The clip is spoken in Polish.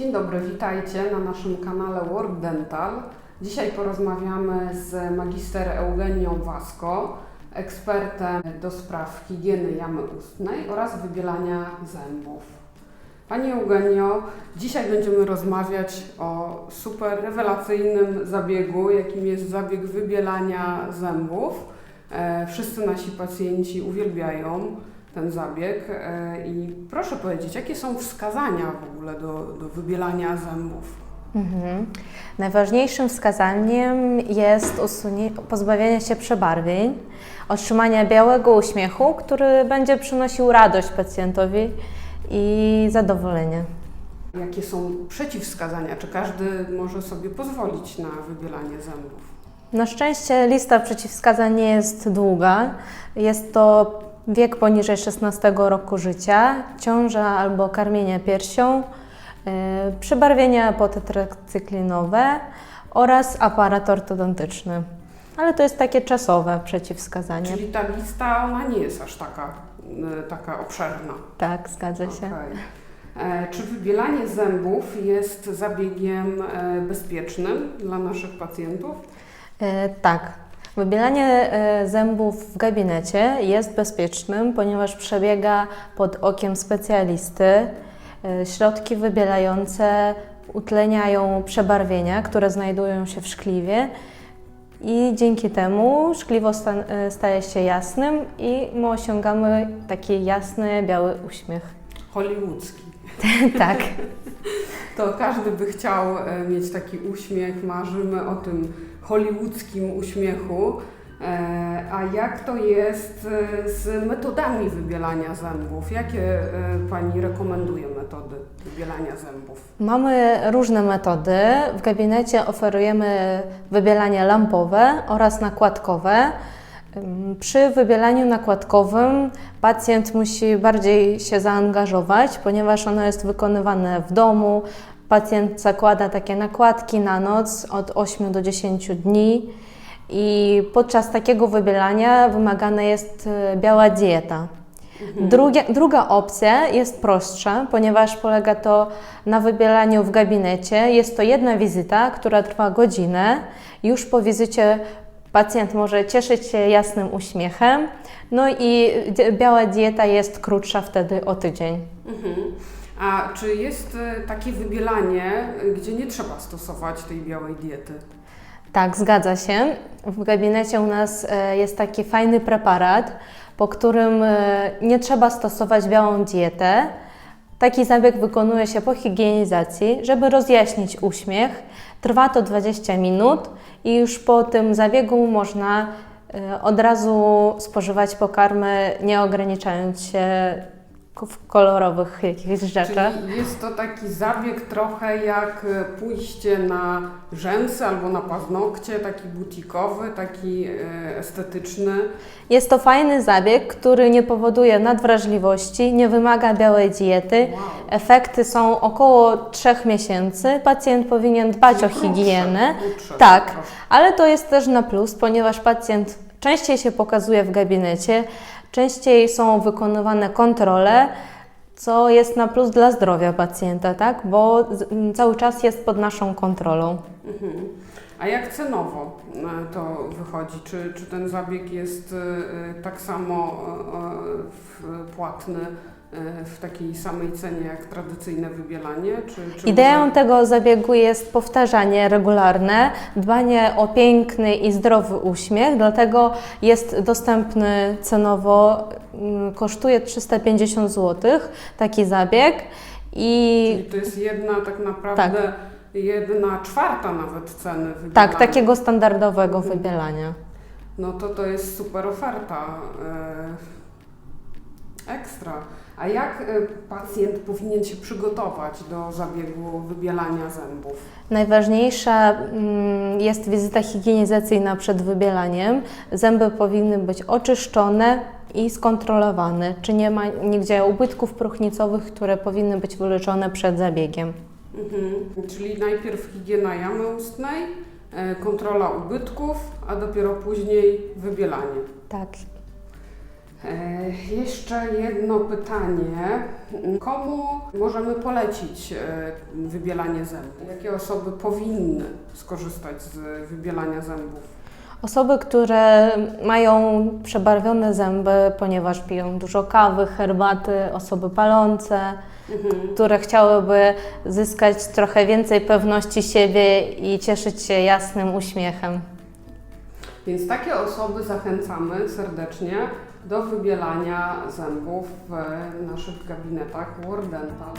Dzień dobry, witajcie na naszym kanale Work Dental. Dzisiaj porozmawiamy z magister Eugenią Wasko, ekspertem do spraw higieny jamy ustnej oraz wybielania zębów. Pani Eugenio, dzisiaj będziemy rozmawiać o super rewelacyjnym zabiegu, jakim jest zabieg wybielania zębów. E, Wszyscy nasi pacjenci uwielbiają ten zabieg e, i proszę powiedzieć, jakie są wskazania w ogóle do, do wybielania zębów? Mhm. Najważniejszym wskazaniem jest pozbawienie się przebarwień, otrzymanie białego uśmiechu, który będzie przynosił radość pacjentowi i zadowolenie. Jakie są przeciwwskazania? Czy każdy może sobie pozwolić na wybielanie zębów? Na szczęście lista przeciwwskazań nie jest długa. Jest to wiek poniżej 16 roku życia, ciąża albo karmienie piersią, yy, przebarwienia potetracyklinowe oraz aparat ortodontyczny. Ale to jest takie czasowe przeciwwskazanie. Czyli ta lista, ona nie jest aż taka, e, taka obszerna. Tak, zgadza się. Okej. E, Czy wybielanie zębów jest zabiegiem e, bezpiecznym dla naszych pacjentów? E, tak. Wybielanie e, zębów w gabinecie jest bezpiecznym, ponieważ przebiega pod okiem specjalisty. E, Środki wybielające utleniają przebarwienia, które znajdują się w szkliwie i dzięki temu szkliwo e, staje się jasnym i my osiągamy taki jasny, biały uśmiech. Hollywoodzki. tak. To każdy by chciał e, mieć taki uśmiech, marzymy o tym hollywoodzkim uśmiechu. E, A jak to jest e, z metodami wybielania zębów? Jakie Pani rekomenduje metody wybielania zębów? Mamy różne metody. W gabinecie oferujemy wybielanie lampowe oraz nakładkowe. Przy wybielaniu nakładkowym pacjent musi bardziej się zaangażować, ponieważ ono jest wykonywane w domu. Pacjent zakłada takie nakładki na noc od 8 do 10 dni i podczas takiego wybielania wymagana jest e, biała dieta. Drugia, druga opcja jest prostsza, ponieważ polega to na wybielaniu w gabinecie. Jest to jedna wizyta, która trwa godzinę. Już po wizycie pacjent może cieszyć się jasnym uśmiechem, no i di- biała dieta jest krótsza wtedy o tydzień. Mhm. A czy jest e, takie wybielanie, e, gdzie nie trzeba stosować tej białej diety? Tak, zgadza się. W gabinecie u nas e, jest taki fajny preparat, po którym nie trzeba stosować białą dietę. Taki zabieg wykonuje się po higienizacji, żeby rozjaśnić uśmiech. Trwa to 20 minut i już po tym zabiegu można od razu spożywać pokarmy, nie ograniczając się w kolorowych jakichś rzeczach. Czyli jest to taki zabieg trochę jak e, pójście na rzęsy albo na paznokcie, taki butikowy, taki e, estetyczny. Jest to fajny zabieg, który nie powoduje nadwrażliwości, nie wymaga białej diety. Wow. Efekty są około 3 miesięcy. Pacjent powinien dbać o Czyli krótsze, higienę, krótsze Tak. po prostu. ale to jest też na plus, ponieważ pacjent częściej się pokazuje w gabinecie, częściej są wykonywane kontrole, co jest na plus dla zdrowia pacjenta, tak? bo z- m, cały czas jest pod naszą kontrolą. Mhm. A jak cenowo e, to wychodzi? Czy, czy ten zabieg jest e, e, tak samo płatny w takiej samej cenie jak tradycyjne wybielanie? Czy, czy Ideą może- tego zabiegu jest powtarzanie regularne, dbanie o piękny i zdrowy uśmiech, dlatego jest dostępny cenowo, mm, kosztuje 350 zł taki zabieg i Czyli to jest jedna tak naprawdę, jedna czwarta nawet ceny wybielania. tak, takiego standardowego wybielania. No to to jest super oferta. Ekstra. A jak e, pacjent powinien się przygotować do zabiegu wybielania zębów? Najważniejsza mm, jest wizyta higienizacyjna przed wybielaniem. Zęby powinny być oczyszczone i skontrolowane, czy nie ma nigdzie ubytków próchnicowych, które powinny być wyleczone przed zabiegiem. Mhm. Czyli najpierw higiena jamy ustnej, e, kontrola ubytków, a dopiero później wybielanie. Tak. E, Jeszcze jedno pytanie. Komu możemy polecić e, wybielanie zębów? Jakie osoby powinny skorzystać z wybielania zębów? Osoby, które mają przebarwione zęby, ponieważ piją dużo kawy, herbaty, osoby palące, które chciałyby zyskać trochę więcej pewności siebie i cieszyć się jasnym uśmiechem. Więc takie osoby zachęcamy serdecznie do wybielania zębów w naszych gabinetach Word Dental.